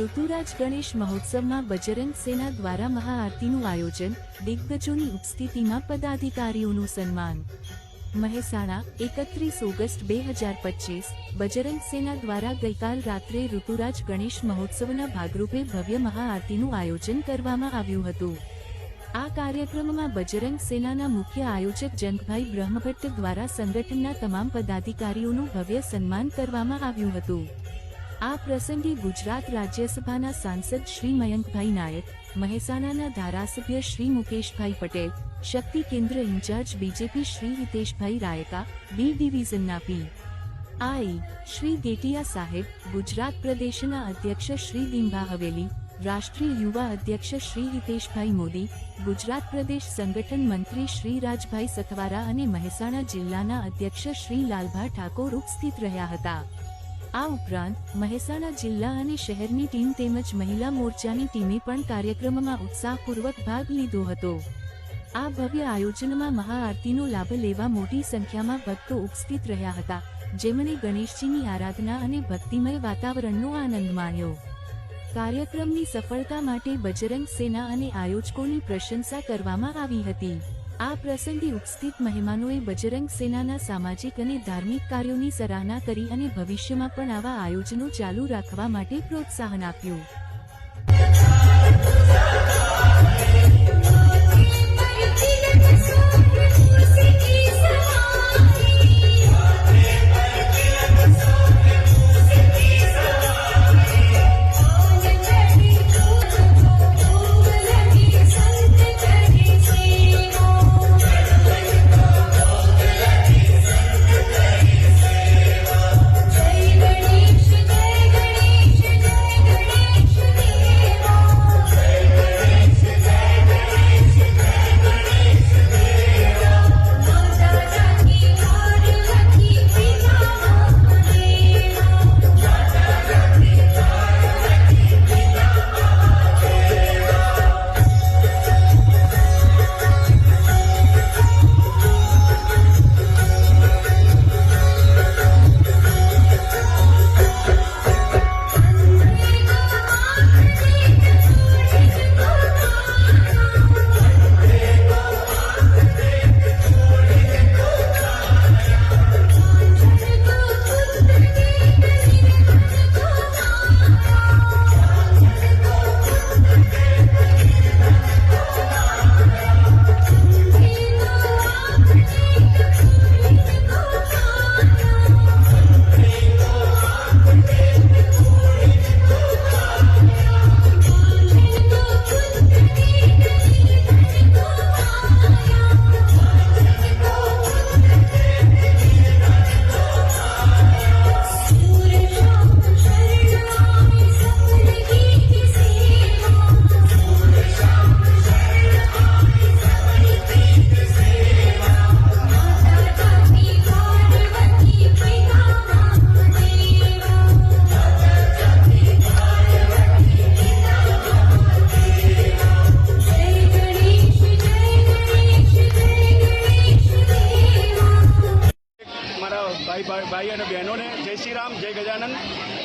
ઋતુરાજ ગણેશ મહોત્સવમાં બજરંગ સેના દ્વારા મહાઆરતીનું આયોજન, દિગ્ગજોની ઉપસ્થિતિમાં પદાધિકારીઓનું સન્માન. મહેસાણા, એકત્રીસ ઓગસ્ટ બે હજાર પચીસ, બજરંગ સેના દ્વારા ગઈકાલ રાત્રે ઋતુરાજ ગણેશ મહોત્સવના ભાગરૂપે ભવ્ય મહાઆરતીનું આયોજન કરવામાં આવ્યું હતું. આ કાર્યક્રમમાં બજરંગ સેનાના મુખ્ય આયોજક જંગભાઈ બ્રહ્મભટ્ટ દ્વારા સંગઠનના તમામ પદાધિકારીઓનું ભવ્ય સન્માન કરવામાં આવ્યું હતું. આ પ્રસંગે ગુજરાત રાજ્યસભાના સાંસદ શ્રી મયંકભાઈ નાયક, મહેસાણાના ધારાસભ્ય શ્રી મુકેશભાઈ પટેલ, શક્તિ કેન્દ્ર incharge BJP Shri Hiteshbhai Raika, B ડિવિઝનના P. I. Shri Getiya સાહેબ, ગુજરાત પ્રદેશના અધ્યક્ષ શ્રી દિંભા હવેલી, રાષ્ટ્રીય યુવા અધ્યક્ષ શ્રી હિતેશભાઈ મોદી, ગુજરાત પ્રદેશ સંગઠન મંત્રી શ્રી રાજભાઈ સથવારા અને મહેસાણા જિલ્લાના અધ્યક્ષ શ્રી લાલભા ઠાકોર ઉપસ્થિત રહ્યા હતા. આ ઉપરાંત, મહેસાણા જિલ્લા અને શહેરની ટીમ તેમજ મહિલા મોરચાની ટીમે પણ કાર્યક્રમમાં ઉત્સાહપૂર્વક ભાગ લીધો હતો. આ ભવ્ય આયોજનમાં મહાઆરતીનો લાભ લેવા મોટી સંખ્યામાં ભક્તો ઉપસ્થિત રહ્યા હતા, જેમણે ગણેશજીની આરાધના અને ભક્તિમય વાતાવરણનો આનંદ માણ્યો. કાર્યક્રમની સફળતા માટે બજરંગ સેના અને આયોજકોની પ્રશંસા કરવામાં આવી હતી. આ પ્રસંગે ઉપસ્થિત મહેમાનોએ બજરંગ સેનાના સામાજિક અને ધાર્મિક કાર્યોની સરાહના કરી અને ભવિષ્યમાં પણ આવા આયોજનો ચાલુ રાખવા માટે પ્રોત્સાહન આપ્યું.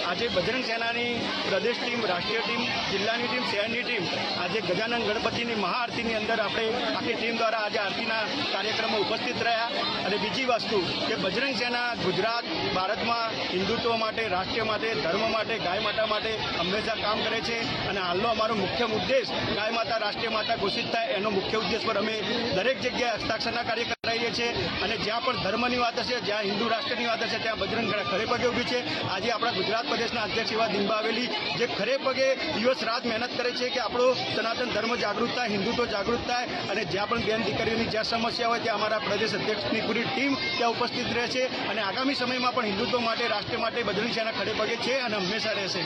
આજે બજરંગ સેનાની પ્રદેશ ટીમ, રાષ્ટ્રીય ટીમ, જિલ્લાની ટીમ, શહેરની ટીમ, આજે ગજાનંદ ગણપતિની મહાઆરતીની અંદર આપણે આખી ટીમ દ્વારા આજે આરતીના કાર્યક્રમમાં ઉપસ્થિત રહ્યા. અને બીજી વસ્તુ કે બજરંગ સેના ગુજરાત, ભારતમાં હિન્દુત્વ માટે, રાષ્ટ્ર માટે, ધર્મ માટે, ગાય માતા માટે હંમેશા કામ કરે છે. અને હાલનો અમારો મુખ્ય ઉદ્દેશ ગાય માતા, રાષ્ટ્રીય માતા ઘોષિત થાય એનો મુખ્ય ઉદ્દેશ પર અમે દરેક જગ્યાએ હસ્તાક્ષરના કાર્ય કરાવીએ છીએ અને જ્યાં પણ ધર્મની વાત હશે, જ્યાં હિન્દુ રાષ્ટ્રની વાત હશે, ત્યાં બજરંગ ખરે પગે ઊભી છે. આજે આપણા ગુજરાત પ્રદેશના અધ્યક્ષ એવા દિંબાવેલી જે ખરે પગે દિવસ રાત મહેનત કરે છે કે આપણો સનાતન ધર્મ જાગૃત થાય, હિન્દુત્વ જાગૃત થાય અને જ્યાં પણ બેન દીકરીઓની જ્યાં સમસ્યા હોય, ત્યાં અમારા પ્રદેશ અધ્યક્ષની પૂરી ટીમ ત્યાં ઉપસ્થિત રહે છે અને આગામી સમયમાં પણ હિન્દુત્વ માટે, રાષ્ટ્ર માટે બજરંગ સેના ખરે પગે છે અને હંમેશા રહેશે.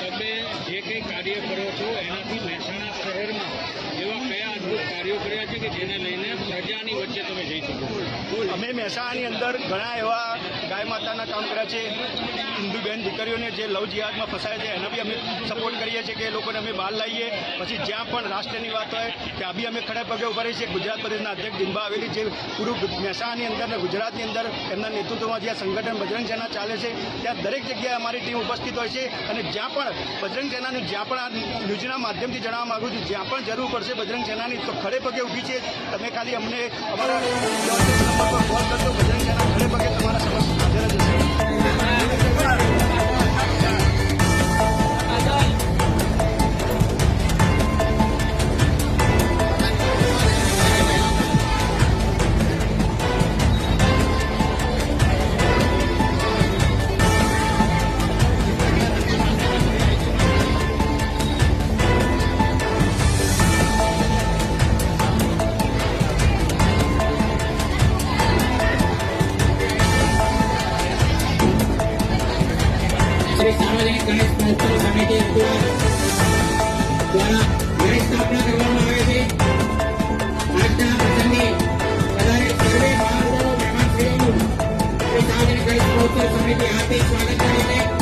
તમે જે કંઈ કાર્ય કરો કાર્યો કર્યા છે કે જેને લઈને પ્રજાની વચ્ચે તમે જઈ શકો અમે મહેસાણાની અંદર ઘણા એવા ગાય માતાના કામ કર્યા છે. હિન્દુ બહેન દીકરીઓને જે લવ જિહાદમાં ફસાય છે, એનો બી અમે સપોર્ટ કરીએ છીએ કે એ લોકોને અમે બહાર લાવીએ. પછી જ્યાં પણ રાષ્ટ્રની વાત હોય, ત્યાં બી અમે ખડા પગે ઊભા રહીએ છીએ. ગુજરાત પ્રદેશના અધ્યક્ષ દિનભા આવેલી જે પૂરું મહેસાણાની અંદર અને ગુજરાતની અંદર એમના નેતૃત્વમાં જ્યાં સંગઠન બજરંગ સેના ચાલે છે, ત્યાં દરેક જગ્યાએ અમારી ટીમ ઉપસ્થિત હોય છે. અને જ્યાં પણ બજરંગ સેનાનું જ્યાં પણ આ ન્યૂઝના માધ્યમથી જણાવવા માગું છું, જ્યાં પણ જરૂર પડશે બજરંગ સેનાની, તો ખડે પગે ઊભી છે. તમે ખાલી અમને અમારા કોલ કરજો બજરંગ સેના ખડે પગે શ્રી સાર્વજનિક ગણેશ મહોત્સવ સમિતિ દ્વારા ગણેશ સ્થાપના કરવામાં છે. આજના પ્રસંગે બધાએ સર્વે મહાનુભાવો મહેમાનશ્રીઓનું સાર્વજનિક ગણેશ મહોત્સવ સમિતિ સ્વાગત કરે છે.